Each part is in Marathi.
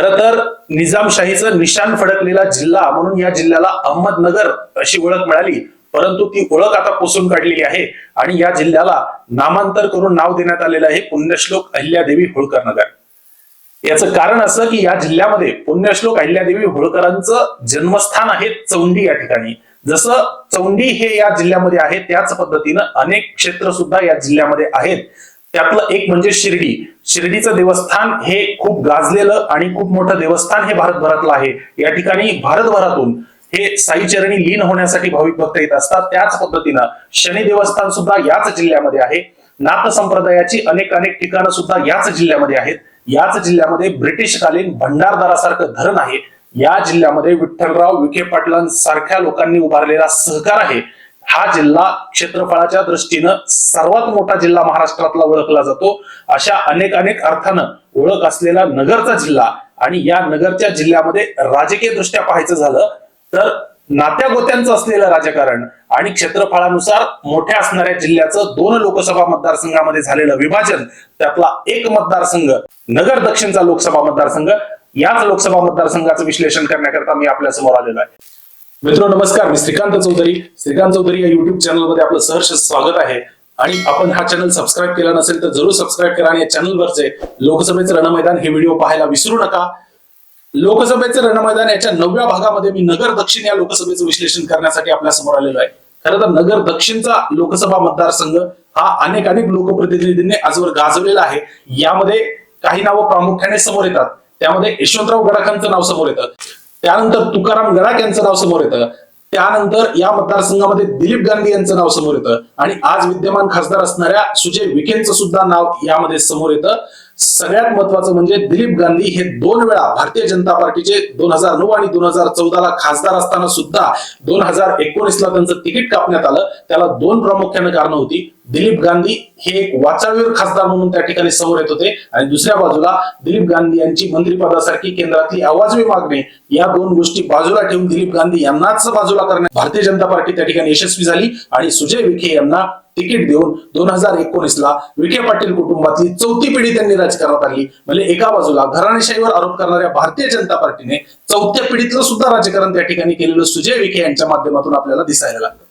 खर तर निजामशाहीचं निशाण फडकलेला जिल्हा म्हणून या जिल्ह्याला अहमदनगर अशी ओळख मिळाली. परंतु ती ओळख आता पुसून काढलेली आहे. आणि या जिल्ह्याला नामांतर करून नाव देण्यात आलेलं आहे पुण्यश्लोक अहिल्यादेवी होळकर नगर. याचं कारण असं की या जिल्ह्यामध्ये पुण्यश्लोक अहिल्यादेवी होळकरांचं जन्मस्थान आहे चौंडी या ठिकाणी. जसं चौंडी हे या जिल्ह्यामध्ये आहे त्याच पद्धतीनं अनेक क्षेत्र सुद्धा या जिल्ह्यामध्ये आहेत. त्यातलं एक म्हणजे शिर्डी. शिर्डीचं देवस्थान हे खूप गाजलेलं आणि खूप मोठं देवस्थान हे भारतभरातलं आहे. या ठिकाणी भारतभरातून हे साईचरणी लीन होण्यासाठी भाविक भक्त येत असतात. त्याच पद्धतीनं शनी देवस्थान सुद्धा याच जिल्ह्यामध्ये आहे. नाथ संप्रदायाची अनेक अनेक ठिकाणं सुद्धा याच जिल्ह्यामध्ये आहेत. याच जिल्ह्यामध्ये ब्रिटिशकालीन भंडारदारासारखं धरण आहे. या जिल्ह्यामध्ये विठ्ठलराव विखे पाटलांसारख्या लोकांनी उभारलेला सहकार आहे. हा जिल्हा क्षेत्रफळाच्या दृष्टीनं सर्वात मोठा जिल्हा महाराष्ट्रातला ओळखला जातो. अशा अनेक अनेक अर्थानं ओळख असलेला नगरचा जिल्हा आणि या नगरच्या जिल्ह्यामध्ये राजकीय दृष्ट्या पाहायचं झालं तर नात्या गोत्यांचं असलेलं राजकारण आणि क्षेत्रफळानुसार मोठ्या असणाऱ्या जिल्ह्याचं दोन लोकसभा मतदारसंघामध्ये झालेलं विभाजन त्यातला एक मतदारसंघ नगर दक्षिणचा लोकसभा मतदारसंघ. याच लोकसभा मतदारसंघाचं विश्लेषण करण्याकरता मी आपल्यासमोर आलेलो आहे. मित्र नमस्कार. मी श्रीकांत चौधरी. श्रीकांत चौधरी या युट्यूब चॅनलमध्ये आपलं सहर्ष स्वागत आहे. आणि आपण हा चॅनल सबस्क्राईब केला नसेल तर जरूर सबस्क्राईब करा आणि या चॅनलवरचे लोकसभेचं रणमैदान हे व्हिडिओ पाहायला विसरू नका. लोकसभेचं रणमैदान याच्या नवव्या भागामध्ये मी नगर दक्षिण या लोकसभेचं विश्लेषण करण्यासाठी आपल्यासमोर आलेलो आहे. खरं तर नगर दक्षिणचा लोकसभा मतदारसंघ हा अनेक अनेक लोकप्रतिनिधींनी आजवर गाजवलेला आहे. यामध्ये काही नावं प्रामुख्याने समोर येतात. त्यामध्ये यशवंतराव गडाखांचं नाव समोर येतं. त्यानंतर तुकाराम गडाख यांचं नाव समोर येतं. त्यानंतर या मतदारसंघामध्ये दिलीप गांधी यांचं नाव समोर येतं. आणि आज विद्यमान खासदार असणाऱ्या सुजय विखेंचं सुद्धा नाव यामध्ये समोर येतं. सगळ्यात महत्वाचं म्हणजे दिलीप गांधी हे दोन वेळा भारतीय जनता पार्टीचे दोन हजार नऊ आणि दोन हजार चौदा ला खासदार असताना सुद्धा दोन हजार एकोणीस ला त्यांचं तिकीट कापण्यात आलं. त्याला दोन प्रामुख्याने कारण होती. दिलीप गांधी हे एक वाचावीर खासदार म्हणून त्या ठिकाणी समोर येत होते. आणि दुसऱ्या बाजूला दिलीप गांधी यांची मंत्रिपदासारखी केंद्रातली आवाजवी मागणी या दोन गोष्टी बाजूला ठेवून दिलीप गांधी यांनाच बाजूला करण्यात भारतीय जनता पार्टी त्या ठिकाणी यशस्वी झाली. आणि सुजय विखे यांना तिकीट देऊन दोन हजार एकोणीस ला विखे पाटील कुटुंबातली चौथी पिढी त्यांनी राजकारणात आणली. म्हणजे एका बाजूला घराणेशाहीवर आरोप करणाऱ्या भारतीय जनता पार्टीने चौथ्या पिढीतलं सुद्धा राजकारण त्या ठिकाणी केलेलं सुजय विखे यांच्या माध्यमातून आपल्याला दिसायला लागतं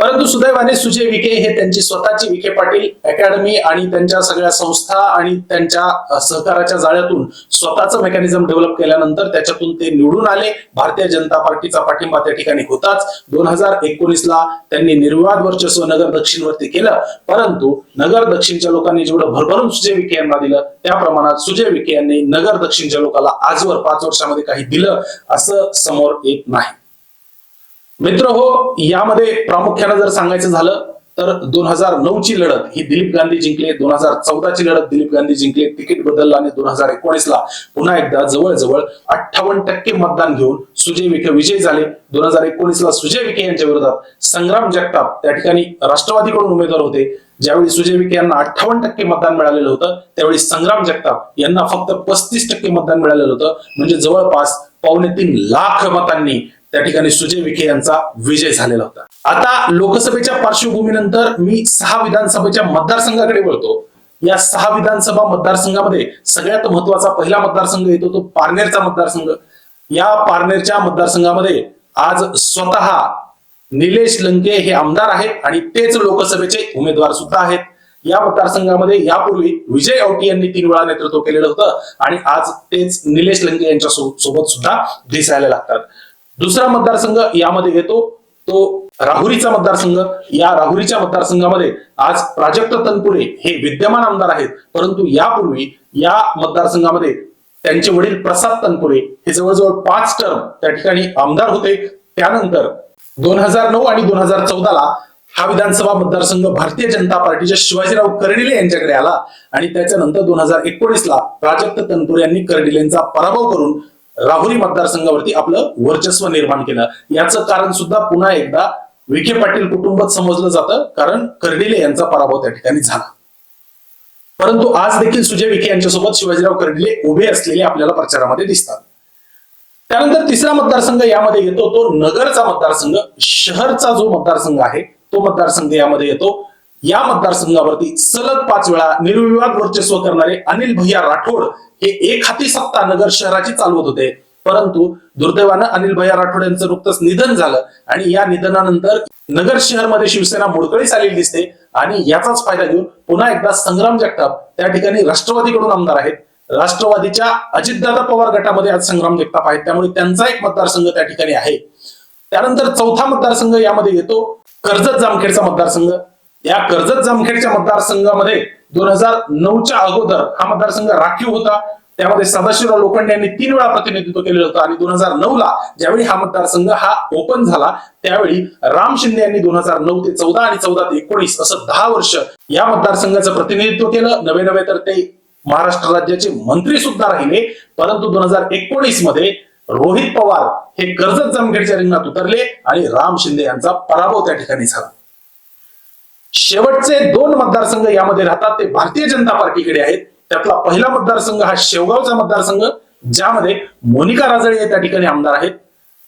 परंतु सुदैवाने सुजय विखे हे त्यांची स्वतःची विखे पाटील अकॅडमी आणि त्यांच्या सगळ्या संस्था आणि त्यांच्या सहकाराच्या जाळ्यातून स्वतःचं मेकॅनिझम डेव्हलप केल्यानंतर त्याच्यातून ते निवडून आले. भारतीय जनता पार्टीचा पाठिंबा त्या ठिकाणी होताच. दोन हजार एकोणीसला त्यांनी निर्वाद वर्चस्व नगर दक्षिणवरती केलं. परंतु नगर दक्षिणच्या लोकांनी जेवढं भरभरून सुजय विखे यांना दिलं त्या प्रमाणात सुजय विखे यांनी नगर दक्षिणच्या लोकांना आजवर पाच वर्षामध्ये काही दिलं असं समोर येत नाही. मित्र हो यामध्ये प्रामुख्यानं जर सांगायचं झालं तर दोन हजार नऊ ची लढत ही दिलीप गांधी जिंकले दोन हजार चौदा ची लढत दिलीप गांधी जिंकले तिकीट बदललं आणि दोन हजार एकोणीस ला पुन्हा एकदा जवळजवळ अठ्ठावन्न टक्के मतदान घेऊन सुजय विखे विजयी झाले. दोन हजार एकोणीस ला सुजय विखे यांच्या विरोधात संग्राम जगताप त्या ठिकाणी राष्ट्रवादीकडून उमेदवार होते. ज्यावेळी सुजय विखे यांना अठ्ठावन्न टक्के मतदान मिळालेलं होतं त्यावेळी संग्राम जगताप यांना फक्त पस्तीस टक्के मतदान मिळालेलं होतं. म्हणजे जवळपास पावणे तीन लाख मतांनी त्या ठिकाणी सुजय विखे यांचा विजय झालेला होता. आता लोकसभेच्या पार्श्वभूमीनंतर मी सहा विधानसभेच्या मतदारसंघाकडे वळतो. या सहा विधानसभा मतदारसंघामध्ये सगळ्यात महत्त्वाचा पहिला मतदारसंघ येतो तो पारनेरचा मतदारसंघ. या पारनेरच्या मतदारसंघामध्ये आज स्वतः निलेश लंके हे आमदार आहेत आणि तेच लोकसभेचे उमेदवार सुद्धा आहेत. या मतदारसंघामध्ये यापूर्वी विजय औटी यांनी तीन वेळा नेतृत्व केलेलं होतं आणि आज तेच निलेश लंके यांच्या सो- सोबत सुद्धा दिसायला लागतात. दुसरा मतदारसंघ यामध्ये येतो तो राहुरीचा मतदारसंघ. या राहुरीच्या मतदारसंघामध्ये आज प्राजक्त तनपुरे हे विद्यमान आमदार आहेत. परंतु यापूर्वी या मतदारसंघामध्ये त्यांचे वडील प्रसाद तनपुरे हे जवळजवळ पाच टर्म त्या ठिकाणी आमदार होते. त्यानंतर दोन हजार नऊ आणि दोन हजार चौदाला हा विधानसभा मतदारसंघ भारतीय जनता पार्टीच्या शिवाजीराव कर्डिले यांच्याकडे आला आणि त्याच्यानंतर दोन हजार एकोणीसला प्राजक्त तनपुरे यांनी कर्डिलेंचा पराभव करून राहुरी मतदारसंघावरती आपलं वर्चस्व निर्माण केलं. याचं कारण सुद्धा पुन्हा एकदा विखे पाटील कुटुंबात समजलं जातं कारण कर्डिले यांचा पराभव त्या ठिकाणी झाला. परंतु आज देखील सुजय विखे यांच्यासोबत शिवाजीराव कर्डिले उभे असलेले आपल्याला प्रचारामध्ये दिसतात. त्यानंतर तिसरा मतदारसंघ यामध्ये येतो तो नगरचा मतदारसंघ शहरचा जो मतदारसंघ आहे तो मतदारसंघ यामध्ये येतो. या मतदारसंघावरती सलग पाच वेळा निर्विवाद वर्चस्व करणारे अनिल भैया राठोड हे एक हाती सत्ता नगर शहराची चालवत होते. परंतु दुर्दैवानं अनिल भैया राठोड यांचं नुकतंच निधन झालं आणि या निधनानंतर नगर शहरमध्ये शिवसेना मोडकळीस आलेली दिसते आणि याचाच फायदा घेऊन पुन्हा एकदा संग्राम जगताप त्या ठिकाणी राष्ट्रवादीकडून आमदार आहेत. राष्ट्रवादीच्या अजितदादा पवार गटामध्ये आज संग्राम जगताप आहेत. त्यामुळे त्यांचा एक मतदारसंघ त्या ठिकाणी आहे. त्यानंतर चौथा मतदारसंघ यामध्ये येतो. कर्जत जामखेडचा मतदारसंघ. या कर्जत जामखेडच्या मतदारसंघामध्ये दोन हजार नऊच्या अगोदर हा मतदारसंघ राखीव होता. त्यामध्ये सदाशिवराव लोखंडे यांनी तीन वेळा प्रतिनिधित्व केलेलं होतं आणि दोन हजार नऊ ला ज्यावेळी हा मतदारसंघ हा ओपन झाला त्यावेळी राम शिंदे यांनी दोन हजार नऊ ते चौदा आणि चौदा ते एकोणीस असं दहा वर्ष या मतदारसंघाचं प्रतिनिधित्व केलं. नवे नवे तर ते महाराष्ट्र राज्याचे मंत्री सुद्धा राहिले परंतु दोन हजार एकोणीसमध्ये रोहित पवार हे कर्जत जामखेडच्या रिंगणात उतरले आणि राम शिंदे यांचा पराभव त्या ठिकाणी झाला. शेवटचे दोन मतदारसंघ यामध्ये राहतात. ते भारतीय जनता पार्टीकडे आहेत. त्यातला पहिला मतदारसंघ हा शेवगावचा मतदारसंघ ज्यामध्ये मोनिका राजळे त्या ठिकाणी आमदार आहेत.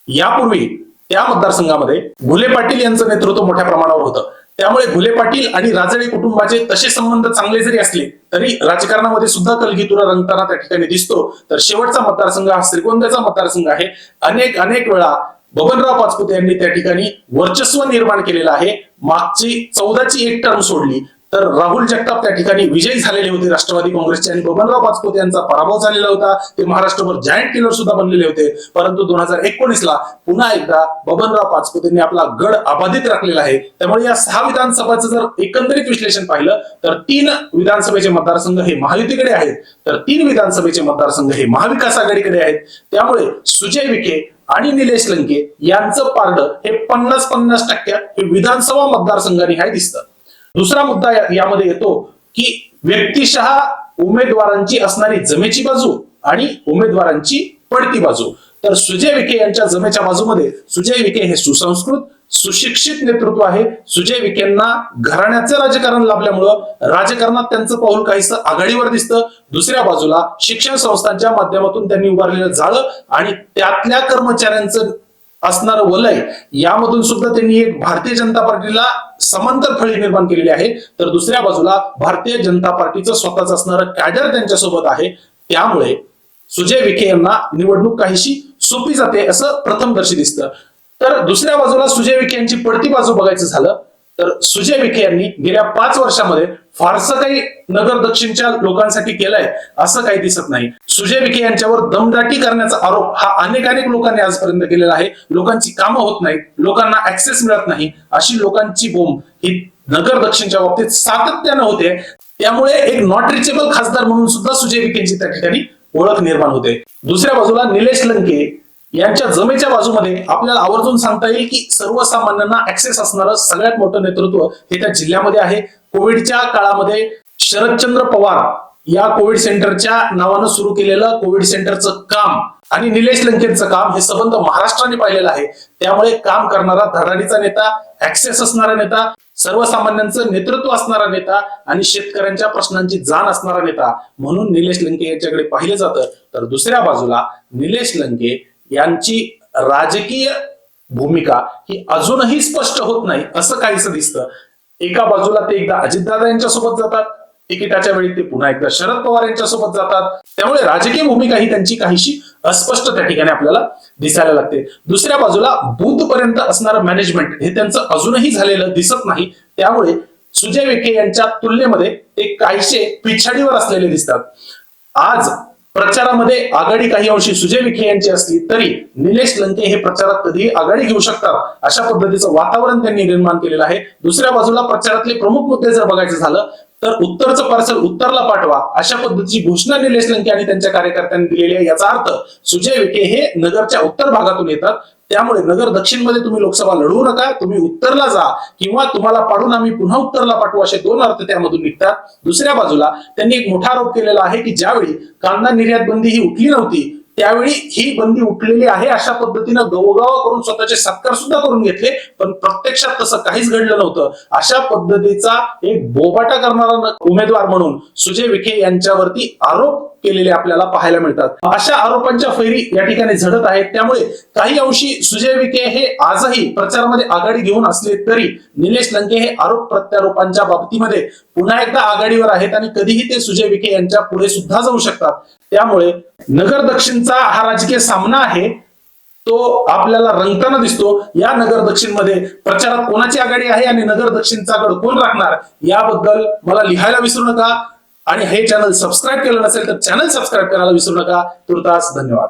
यापूर्वी त्या मतदारसंघामध्ये घुले पाटील यांचं नेतृत्व मोठ्या प्रमाणावर होतं. त्यामुळे घुले पाटील आणि राजळे कुटुंबाचे तसे संबंध चांगले जरी असले तरी राजकारणामध्ये सुद्धा कलगीतुरा रंगताना त्या ठिकाणी दिसतो. तर शेवटचा मतदारसंघ हा श्रीगोंद्याचा मतदारसंघ आहे. अनेक अनेक वेळा बबनराव पाचपुते यांनी त्या ठिकाणी वर्चस्व निर्माण केलेलं आहे. मागची चौदाची एक टर्म सोडली. तर राहुल जगताप त्या ठिकाणी विजयी झालेले होते राष्ट्रवादी काँग्रेसचे आणि बबनराव पाचपुते यांचा पराभव झालेला होता. ते महाराष्ट्रभर जायंट किलर सुद्धा बनलेले होते. परंतु दोन हजार एकोणीस ला पुन्हा एकदा बबनराव पाचपुतेंनी आपला गड अबाधित राखलेला आहे. त्यामुळे या सहा विधानसभाचं जर एकंदरीत विश्लेषण पाहिलं तर तीन विधानसभेचे मतदारसंघ हे महायुतीकडे आहेत. तर तीन विधानसभेचे मतदारसंघ हे महाविकास आघाडीकडे आहेत. त्यामुळे सुजय विखे आणि निलेश लंके यांचं पारड हे पन्नास पन्नास टक्के हे विधानसभा मतदारसंघाने हाय दिसतं. दुसरा मुद्दा यामध्ये येतो की व्यक्तिशः उमेदवारांची असणारी जमेची बाजू आणि उमेदवारांची पडती बाजू. तर सुजय विखे यांच्या जमेच्या बाजूमध्ये सुजय विखे हे सुसंस्कृत सुशिक्षित नेतृत्व आहे. सुजय विखेंना घराण्याचं राजकारण लाभल्यामुळं राजकारणात त्यांचं पाऊल काहीसं आघाडीवर दिसतं. दुसऱ्या बाजूला शिक्षण संस्थांच्या माध्यमातून त्यांनी उभारलेलं जाळं आणि त्यातल्या कर्मचाऱ्यांचं असणारं वलय यामधून सुद्धा त्यांनी एक भारतीय जनता पार्टीला समांतर फळी निर्माण केलेली आहे. तर दुसऱ्या बाजूला भारतीय जनता पार्टीचं स्वतःच असणारं कॅडर त्यांच्यासोबत आहे. त्यामुळे सुजय विखे यांना निवडणूक काहीशी सोपी जाते असं प्रथमदर्शी दिसतं. तर दुसऱ्या बाजूला सुजय विखे यांची पडती बाजू बघायचं झालं तर सुजय विखे यांनी गेल्या पाच वर्षामध्ये फारसं काही नगर दक्षिणच्या लोकांसाठी केलंय असं काही दिसत नाही. सुजय विखे यांच्यावर दमदाटी करण्याचा आरोप हा अनेक अनेक लोकांनी आजपर्यंत केलेला आहे. लोकांची कामं होत नाहीत लोकांना ऍक्सेस मिळत नाही. अशी लोकांची बोंब ही नगर दक्षिणच्या बाबतीत सातत्यानं होते. त्यामुळे एक नॉट रिचेबल खासदार म्हणून सुद्धा सुजय विखेंची त्या ठिकाणी ओळख निर्माण होते. दुसऱ्या बाजूला निलेश लंके यांच्या जमेच्या बाजूमध्ये आपल्याला आवर्जून सांगता येईल की सर्वसामान्यांना ऍक्सेस असणारं सगळ्यात मोठं नेतृत्व हे त्या जिल्ह्यामध्ये आहे. कोविडच्या काळामध्ये शरदचंद्र पवार या कोविड सेंटरच्या नावानं सुरू केलेलं कोविड सेंटरचं काम आणि निलेश लंकेचं काम हे संबंध महाराष्ट्राने पाहिलेलं आहे. त्यामुळे काम करणारा धडाडीचा नेता ऍक्सेस असणारा नेता सर्वसामान्यांचं नेतृत्व असणारा नेता आणि शेतकऱ्यांच्या प्रश्नांची जाण असणारा नेता म्हणून निलेश लंके यांच्याकडे पाहिलं जातं. तर दुसऱ्या बाजूला निलेश लंके यांची राजकीय भूमिका ही अजूनही स्पष्ट होत नाही असं काहीच दिसतं. एका बाजूला ते एकदा अजितदादा यांच्यासोबत जातात तिकिटाच्या वेळी ते पुन्हा एकदा शरद पवार यांच्यासोबत जातात. त्यामुळे राजकीय भूमिका ही त्यांची काहीशी अस्पष्ट त्या ठिकाणी आपल्याला दिसायला लागते. दुसऱ्या बाजूला बूथ पर्यंत असणारं मॅनेजमेंट हे त्यांचं अजूनही झालेलं दिसत नाही. त्यामुळे सुजय विखे यांच्या तुलनेमध्ये ते काहीशे पिछाडीवर असलेले दिसतात. आज प्रचारामध्ये आघाडी काही अंशी सुजय विखे यांची असली तरी निलेश लंके हे प्रचारात कधी आघाडी घेऊ शकतात अशा पद्धतीचं वातावरण त्यांनी निर्माण केलेलं आहे. दुसऱ्या बाजूला प्रचारातले प्रमुख मुद्दे जर बघायचे झालं तर उत्तरचं पार्सल उत्तरला पाठवा. अशा पद्धतीची घोषणा निलेश लंके आणि त्यांच्या कार्यकर्त्यांनी दिलेली आहे. याचा अर्थ सुजय विखे हे नगरच्या उत्तर भागातून येतात. त्यामुळे नगर दक्षिणमध्ये तुम्ही लोकसभा लढवू नका. तुम्ही उत्तरला जा किंवा तुम्हाला पाडून आम्ही पुन्हा उत्तरला पाठवू असे दोन अर्थ त्यामधून निघतात. दुसऱ्या बाजूला त्यांनी एक मोठा आरोप केलेला आहे की ज्यावेळी कांदा निर्यात बंदी ही उठली नव्हती त्यावेळी ही बंदी उठलेली आहे अशा पद्धतीनं गवगावा करून स्वतःचे सत्कार सुद्धा करून घेतले पण प्रत्यक्षात तसं काहीच घडलं नव्हतं. अशा पद्धतीचा एक बोबाटा करणारा उमेदवार म्हणून सुजय विखे यांच्यावरती आरोप केलेले आपल्याला पाहायला मिळतात. अशा आरोपांच्या फैरी या ठिकाणी झडत आहेत. त्यामुळे काही अंशी सुजय विखे हे आजही प्रचारामध्ये आघाडी घेऊन असले तरी निलेश लंके हे आरोप प्रत्यारोपांच्या बाबतीमध्ये पुन्हा एकदा आघाडीवर आहेत आणि कधीही ते सुजय विखे यांच्या पुढे सुद्धा जाऊ शकतात. त्यामुळे नगर दक्षिणचा हा राजकीय सामना आहे. तो आपल्याला रंगताना दिसतो. या नगर दक्षिणमध्ये प्रचारात कोणाची आघाडी आहे आणि नगर दक्षिणचा गड कोण राखणार याबद्दल मला लिहायला विसरू नका. आणि हे चॅनल सबस्क्राईब केलं नसेल तर चॅनल सबस्क्राईब करायला विसरू नका. तुर्तास धन्यवाद.